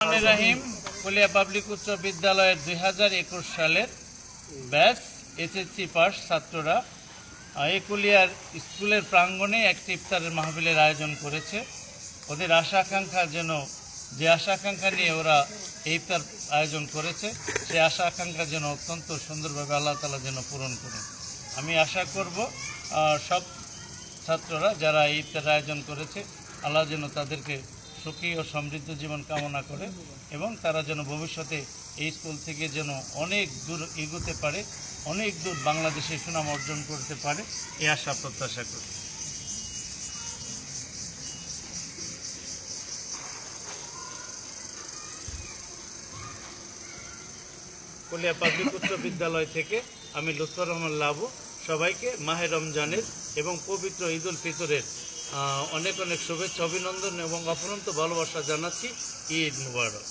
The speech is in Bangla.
রাহিম কুলিয়া পাবলিক উচ্চ বিদ্যালয়ের দুই হাজার একুশ সালের ব্যাচ এসএসসি পাস ছাত্ররা আহ, এই কুলিয়ার স্কুলের প্রাঙ্গণে একটি ইফতারের মাহফিলের আয়োজন করেছে। ওদের আশা আকাঙ্ক্ষা যেন যে আশা আকাঙ্ক্ষা নিয়ে ওরা এই ইফতার আয়োজন করেছে সেই আশা আকাঙ্ক্ষা যেন অত্যন্ত সুন্দরভাবে আল্লাহ তালা যেন পূরণ করে আমি আশা করব সব ছাত্ররা যারা এই ইফতার আয়োজন করেছে আল্লাহ যেন তাদেরকে সুখী ও সমৃদ্ধ জীবন কামনা করে এবং তারা যেন ভবিষ্যতে এই স্কুল থেকে যেন অনেক দূর এগোতে পারে, অনেক দূর বাংলাদেশে সুনাম অর্জন করতে পারে এই আশা প্রত্যাশা করি। কলিয়া পাবলিক উচ্চ বিদ্যালয় থেকে আমি লুৎফর রহমান লাবু, সবাইকে মাহে রমজানের এবং পবিত্র ঈদ উল ফিতরের অনেক অনেক শুভেচ্ছা অভিনন্দন এবং অফুরন্ত ভালোবাসা জানাচ্ছি ঈদ মুবারক।